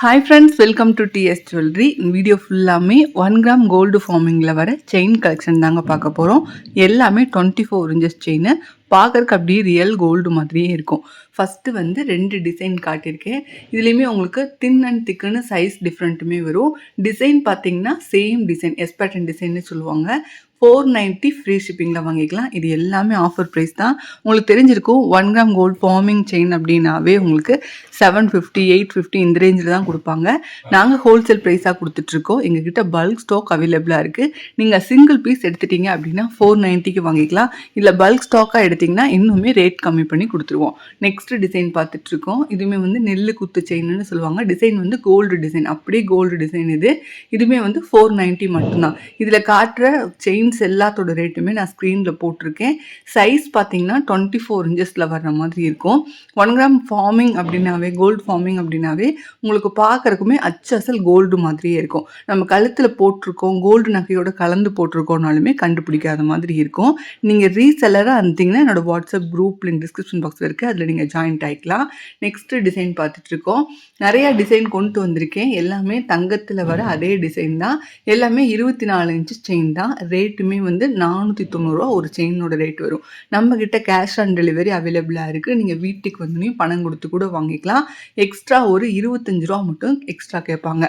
Hi friends welcome to TS jewellery video ஃபுல்லாமே one gram gold ஃபார்மிங்கில் வர chain collection தாங்க பார்க்க போகிறோம் எல்லாமே டுவெண்ட்டி ஃபோர் இன்ச்சஸ் செயின் பார்க்கறக்கு அப்படியே ரியல் கோல்டு மாதிரியே இருக்கும். ஃபஸ்ட்டு வந்து ரெண்டு டிசைன் காட்டியிருக்கேன். இதுலேயுமே உங்களுக்கு தின் அண்ட் திக்குன்னு சைஸ் டிஃப்ரெண்ட்டுமே வரும். டிசைன் பார்த்தீங்கன்னா சேம் டிசைன் எஸ்பேட்டன் டிசைன்னு சொல்லுவாங்க. ஃபோர் நைன்ட்டி ஃப்ரீ ஷிப்பிங்கில் வாங்கிக்கலாம். இது எல்லாமே ஆஃபர் ப்ரைஸ் தான். உங்களுக்கு தெரிஞ்சிருக்கும் one gram gold forming chain அப்படின்னாவே உங்களுக்கு செவன் ஃபிஃப்டி எயிட் ஃபிஃப்டி இந்த ரேஞ்சில் தான் கொடுப்பாங்க. நாங்கள் ஹோல்சேல் ப்ரைஸாக கொடுத்துட்ருக்கோம் எங்ககிட்ட பல்க் ஸ்டாக் அவைலபிளாக இருக்குது நீங்கள் சிங்கிள் பீஸ் எடுத்துட்டீங்க அப்படின்னா ஃபோர் நைன்ட்டிக்கு வாங்கிக்கலாம். இல்லை பல்க் ஸ்டாக்காக எடுத்து எடுத்திங்கன்னா இன்னுமே ரேட் கம்மி பண்ணி கொடுத்துருவோம். நெக்ஸ்ட் டிசைன் பார்த்துட்ருக்கோம். இதுவுமே வந்து நெல் குத்து செயின்னு சொல்லுவாங்க. டிசைன் வந்து கோல்டு டிசைன் அப்படியே கோல்டு டிசைன் இது. இதுவுமே வந்து ஃபோர் நைன்ட்டி மட்டும்தான். இதில் காட்டுற செயின்ஸ் எல்லாத்தோட ரேட்டுமே நான் ஸ்க்ரீனில் போட்டிருக்கேன். சைஸ் பார்த்தீங்கன்னா டுவெண்ட்டி ஃபோர் இன்ச்சஸில் வர்ற மாதிரி இருக்கும். ஒன் கிராம் ஃபார்மிங் அப்படின்னாவே கோல்டு ஃபார்மிங் அப்படின்னாவே உங்களுக்கு பார்க்குறக்குமே அச்சு அசல் கோல்டு மாதிரியே இருக்கும். நம்ம கழுத்தில் போட்டிருக்கோம் கோல்டு நகையோட கலந்து போட்டிருக்கோனாலுமே கண்டுபிடிக்காத மாதிரி இருக்கும். நீங்கள் ரீசெல்லராக இருந்தீங்கன்னா என்னோடய வாட்ஸ்அப் குரூப் லிங்க் டிஸ்கிரிப்ஷன் பாக்ஸில் இருக்குது அதில் நீங்கள் ஜாயின்ட் ஆகிக்கலாம் நெக்ஸ்ட்டு டிசைன் பார்த்துட்ருக்கோம் நிறையா டிசைன் கொண்டு வந்திருக்கேன். எல்லாமே தங்கத்தில் வர அதே டிசைன் தான். எல்லாமே இருபத்தி நாலு இன்ச்சு செயின் தான். ரேட் ரேட்டுமே வந்து நானூற்றி தொண்ணூறுரூவா ஒரு செயினோட ரேட் வரும். நம்மக்கிட்ட கேஷ் ஆன் டெலிவரி அவைலபிளாக இருக்குது நீங்கள் வீட்டுக்கு வந்து பணம் கொடுத்து கூட வாங்கிக்கலாம். எக்ஸ்ட்ரா ஒரு இருபத்தஞ்சி ரூபா மட்டும் எக்ஸ்ட்ரா கேட்பாங்க.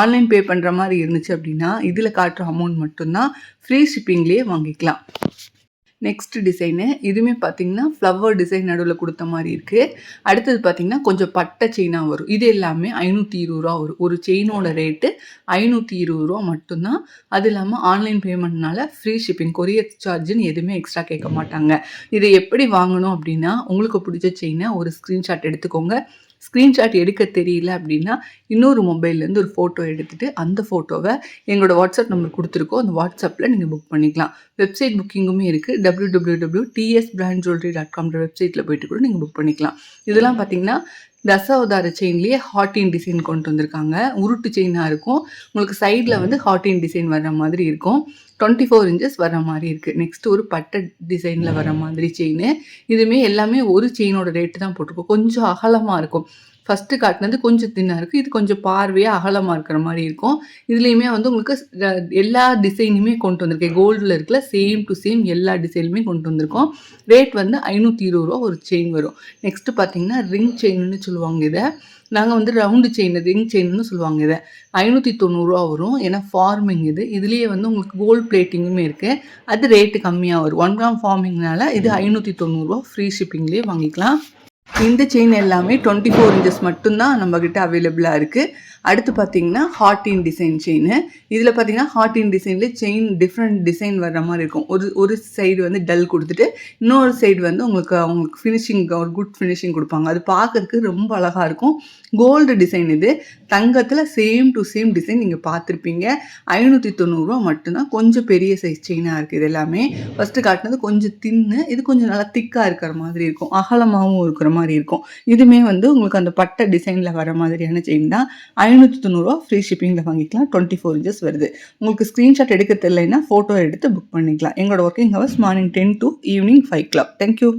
ஆன்லைன் பே பண்ணுற மாதிரி இருந்துச்சு அப்படின்னா இதில் காட்டுற அமௌண்ட் மட்டும்தான். ஃப்ரீ ஷிப்பிங்லேயே வாங்கிக்கலாம். நெக்ஸ்ட் டிசைனு இதுவுமே பார்த்தீங்கன்னா ஃப்ளவர் டிசைன் நடுவில் கொடுத்த மாதிரி இருக்குது அடுத்தது பார்த்தீங்கன்னா கொஞ்சம் பட்டை செயினாக வரும். இது எல்லாமே ஐநூற்றி இருபது ரூபா வரும். ஒரு செயினோட ரேட்டு ஐநூற்றி இருபது ரூபா மட்டும்தான். அது இல்லாமல் ஆன்லைன் பேமெண்ட்னால ஃப்ரீ ஷிப்பிங் கொரியர் சார்ஜுன்னு எதுவுமே எக்ஸ்ட்ரா கேட்க மாட்டாங்க. இதை எப்படி வாங்கணும் அப்படின்னா உங்களுக்கு பிடிச்ச செயினை ஒரு ஸ்க்ரீன்ஷாட் எடுத்துக்கோங்க. ஸ்க்ரீன்ஷாட் எடுக்க தெரியல அப்படின்னா இன்னொரு மொபைல்லேருந்து ஒரு ஃபோட்டோ எடுத்துகிட்டு அந்த ஃபோட்டோவை எங்களோட வாட்ஸ்அப் நம்பர் கொடுத்துருக்கோம். அந்த வாட்ஸ்அப்பில் நீங்கள் புக் பண்ணிக்கலாம். வெப்சைட் புக்கிங்குமே இருக்குது W W W TS brand jewellery dot காம்ன்ற வெப்சைட்டில் போயிட்டு கூட நீங்கள் புக் பண்ணிக்கலாம். இதெல்லாம் பார்த்தீங்கன்னா தசாவதார செயின்லேயே ஹாட்டின் டிசைன் கொண்டு வந்திருக்காங்க. உருட்டு செயினாக இருக்கும். உங்களுக்கு சைடில் வந்து ஹாட்டின் டிசைன் வர்ற மாதிரி இருக்கும். டுவெண்ட்டி ஃபோர் இன்ச்சஸ் வர மாதிரி இருக்குது நெக்ஸ்ட் ஒரு பட்டை டிசைனில் வர மாதிரி செயின் இதுவுமே எல்லாமே ஒரு செயினோட ரேட்டு தான் போட்டிருக்கோம். கொஞ்சம் அகலமாக இருக்கும். ஃபஸ்ட்டு காட்டினது கொஞ்சம் தின்னாக இருக்குது இது கொஞ்சம் பார்வையாக அகலமாக இருக்கிற மாதிரி இருக்கும். இதுலேயுமே வந்து உங்களுக்கு எல்லா டிசைனுமே கொண்டு வந்திருக்கேன். கோல்டில் இருக்கல சேம் டு சேம் எல்லா டிசைனுமே கொண்டு வந்திருக்கோம். ரேட் வந்து ஐநூற்றி இருபது ரூபா ஒரு செயின் வரும். நெக்ஸ்ட்டு பார்த்தீங்கன்னா ரிங் செயின்னு சொல்லுவாங்க இதை. நாங்கள் வந்து ரவுண்டு செயின் ரிங் செயின்னு சொல்லுவாங்க இதை. ஐநூற்றி தொண்ணூறுரூவா வரும். ஏன்னா ஃபார்மிங் இது. இதுலேயே வந்து உங்களுக்கு கோல்ட் பிளேட்டிங்குமே இருக்குது அது ரேட்டு கம்மியாக வரும். ஒன் கிராம் ஃபார்மிங்னால இது ஐநூற்றி தொண்ணூறுரூவா ஃப்ரீ ஷிப்பிங்லேயே வாங்கிக்கலாம். இந்த செயின் எல்லாமே டுவெண்ட்டி ஃபோர் இன்ச்சஸ் மட்டும்தான் நம்மக்கிட்ட அவைலபிளாக இருக்குது அடுத்து பார்த்தீங்கன்னா ஹாட்டின் டிசைன் செயின் இதில் பார்த்தீங்கன்னா ஹாட்டின் டிசைனில் செயின் டிஃப்ரெண்ட் டிசைன் வர்ற மாதிரி இருக்கும். ஒரு ஒரு சைடு வந்து டல் கொடுத்துட்டு இன்னொரு சைடு வந்து உங்களுக்கு அவங்களுக்கு ஃபினிஷிங் ஒரு குட் ஃபினிஷிங் கொடுப்பாங்க. அது பார்க்கறதுக்கு ரொம்ப அழகாக இருக்கும். கோல்டு டிசைன் இது. தங்கத்தில் சேம் டு சேம் டிசைன் நீங்கள் பார்த்துருப்பீங்க ஐநூற்றி தொண்ணூறுரூவா மட்டும்தான் கொஞ்சம் பெரிய சைஸ் செயினாக இருக்குது இது எல்லாமே. ஃபஸ்ட்டு காட்டினது கொஞ்சம் தின்னு இது கொஞ்சம் நல்லா திக்காக இருக்கிற மாதிரி இருக்கும். அகலமாகவும் இருக்கிற மாதிரி இருக்கும். இதுவுமே வந்து உங்களுக்கு அந்த பட்டை டிசைனில் வர மாதிரியான செயின் தான். ஐநூற்றி தொண்ணூறுரூவா ஃப்ரீ ஷிப்பிங்கில் வாங்கிக்கலாம். டுவெண்ட்டி ஃபோர் இன்ச்சஸ் வருது. உங்களுக்கு ஸ்க்ரீன்ஷாட் எடுக்க தெரியலைன்னா ஃபோட்டோ எடுத்து புக் பண்ணிக்கலாம். எங்களோட working hours morning ten to evening five clock thank you